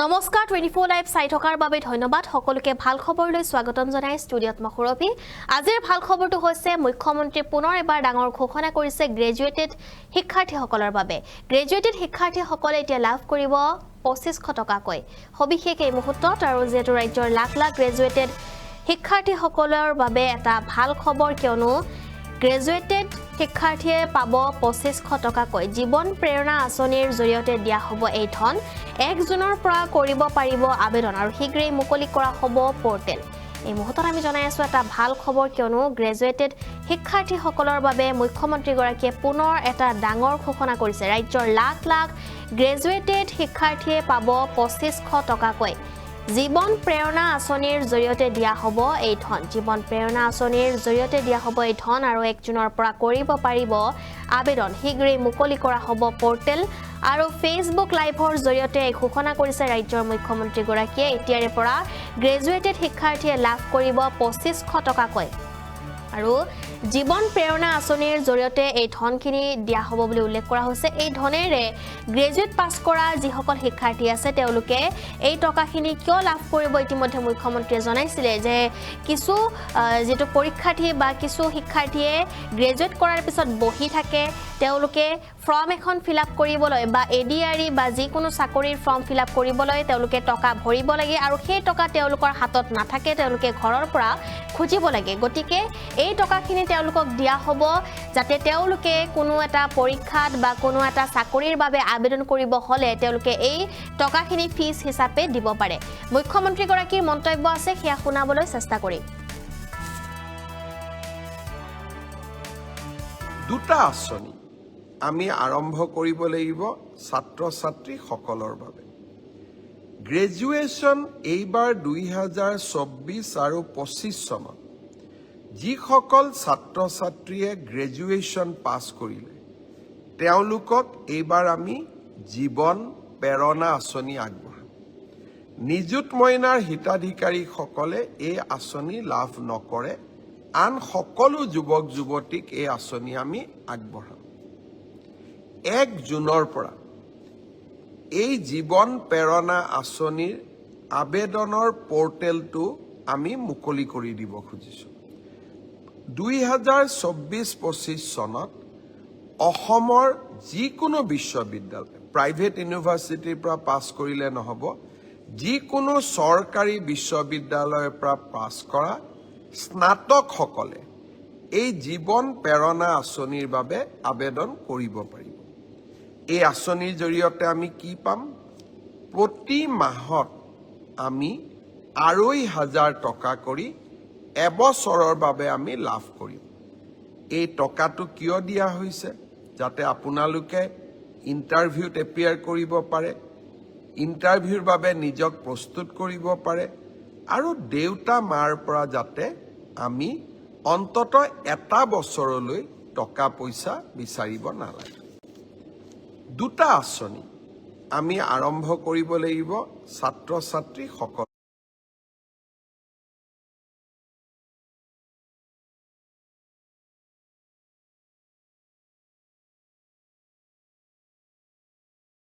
নমস্কাৰ twenty four live চাই থকাৰ বাবে ধন্যবাদ। সকলোকে ভাল খবৰলৈ স্বাগতম জনাই ষ্টুডিঅ'ত মই সুৰভি। আজিৰ ভাল খবৰটো হৈছে মুখ্যমন্ত্ৰীয়ে পুনৰ এবাৰ ডাঙৰ ঘোষণা কৰিছে গ্ৰেজুৱেটেড শিক্ষাৰ্থীসকলৰ বাবে। গ্ৰেজুৱেটেড শিক্ষাৰ্থীসকলে এতিয়া লাভ কৰিব পঁচিছশ টকাকৈ। সবিশেষ এই মুহূৰ্তত আৰু যিহেতু ৰাজ্যৰ লাখ লাখ গ্ৰেজুৱেটেড শিক্ষাৰ্থীসকলৰ বাবে এটা ভাল খবৰ কিয়নো গ্ৰেজুৱেটেড শিক্ষাৰ্থীয়ে পাব পঁচিছশ টকাকৈ। জীৱন প্ৰেৰণা আঁচনিৰ জৰিয়তে দিয়া হ'ব এই ধন। এক জুনৰ পৰা কৰিব পাৰিব আবেদন আৰু শীঘ্ৰেই মুকলি কৰা হ'ব পৰ্টেল। এই মুহূৰ্তত আমি জনাই আছোঁ এটা ভাল খবৰ কিয়নো গ্ৰেজুৱেটেড শিক্ষাৰ্থীসকলৰ বাবে মুখ্যমন্ত্ৰীগৰাকীয়ে পুনৰ এটা ডাঙৰ ঘোষণা কৰিছে। ৰাজ্যৰ লাখ লাখ গ্ৰেজুৱেটেড শিক্ষাৰ্থীয়ে পাব পঁচিছশ টকাকৈ। জীৱন প্ৰেৰণা আঁচনিৰ জৰিয়তে দিয়া হ'ব এই ধন। জীৱন প্ৰেৰণা আঁচনিৰ জৰিয়তে দিয়া হ'ব এই ধন আৰু এক জুনৰ পৰা কৰিব পাৰিব আবেদন। শীঘ্ৰেই মুকলি কৰা হ'ব পৰ্টেল আৰু ফেচবুক লাইভৰ জৰিয়তে ঘোষণা কৰিছে ৰাজ্যৰ মুখ্যমন্ত্ৰীগৰাকীয়ে। এতিয়াৰে পৰা গ্ৰেজুৱেটেড শিক্ষাৰ্থীয়ে লাভ কৰিব পঁচিছশ টকাকৈ। আৰু জীৱন প্ৰেৰণা আঁচনিৰ জৰিয়তে এই ধনখিনি দিয়া হ'ব বুলি উল্লেখ কৰা হৈছে। এই ধনেৰে গ্ৰেজুৱেট পাছ কৰা যিসকল শিক্ষাৰ্থী আছে তেওঁলোকে এই টকাখিনি কিয় লাভ কৰিব ইতিমধ্যে মুখ্যমন্ত্ৰীয়ে জনাইছিলে যে কিছু যিটো পৰীক্ষাৰ্থী বা কিছু শিক্ষাৰ্থীয়ে গ্ৰেজুৱেট কৰাৰ পিছত বহি থাকে তেওঁলোকে ফৰ্ম এখন ফিল আপ কৰিবলৈ বা এ ডি আৰ ই বা যিকোনো চাকৰিৰ ফৰ্ম ফিল আপ কৰিবলৈ তেওঁলোকে টকা ভৰিব লাগে আৰু সেই টকা তেওঁলোকৰ হাতত নাথাকে তেওঁলোকে ঘৰৰ পৰা খুজিব লাগে। গতিকে এই টকাখিনি তেওঁলোকক দিয়া হ'ব যাতে তেওঁলোকে কোনো এটা পৰীক্ষাত বা কোনো এটা চাকৰিৰ বাবে আবেদন কৰিব হ'লে তেওঁলোকে এই টকাখিনি ফিজ হিচাপে দিব পাৰে। মুখ্যমন্ত্ৰীগৰাকীৰ মন্তব্য আছে সেয়া শুনাবলৈ চেষ্টা কৰিম। দুটা আঁচনি। আমি আৰম্ভ কৰিব লাগিব ছাত্ৰ ছাত্ৰীসকলৰ বাবে। গ্ৰেজুৱেশ্যন এইবাৰ দুই হাজাৰ চৌব্বিছ আৰু পঁচিছ চনত যিসকল ছাত্ৰ ছাত্ৰীয়ে গ্ৰেজুৱেশ্যন পাছ কৰিলে তেওঁলোকক এইবাৰ আমি জীৱন প্ৰেৰণা আঁচনি আগবঢ়াম। নিযুত মইনাৰ হিতাধিকাৰীসকলে এই আঁচনি লাভ নকৰে আন সকলো যুৱক যুৱতীক এই আঁচনি আমি আগবঢ়াম। এক জুনৰ পৰা এই জীৱন প্ৰেৰণা আঁচনিৰ আবেদনৰ পৰ্টেলটো আমি মুকলি কৰি দিব খুজিছোঁ। দুই হাজাৰ চৌব্বিছ পঁচিছ চনত অসমৰ যিকোনো বিশ্ববিদ্যালয়, প্ৰাইভেট ইউনিভাৰ্চিটিৰ পৰা পাছ কৰিলে নহ'ব, যিকোনো চৰকাৰী বিশ্ববিদ্যালয়ৰ পৰা পাছ কৰা স্নাতকসকলে এই জীৱন প্ৰেৰণা আঁচনিৰ বাবে আবেদন কৰিব পাৰিব। এই আঁচনিৰ জৰিয়তে আমি কি পাম? প্ৰতি মাহত আমি আঢ়ৈ হাজাৰ টকা কৰি এবছৰৰ বাবে আমি লাভ কৰিম। এই টকাটো কিয় দিয়া হৈছে? যাতে আপোনালোকে ইণ্টাৰভিউত এপিয়াৰ কৰিব পাৰে, ইণ্টাৰভিউৰ বাবে নিজক প্ৰস্তুত কৰিব পাৰে আৰু দেউতা মাৰ পৰা যাতে আমি অন্তত এটা বছৰলৈ টকা পইচা বিচাৰিব নালাগে। দুটা আঁচনি আমি আৰম্ভ কৰিব লাগিব ছাত্ৰ ছাত্ৰীসকল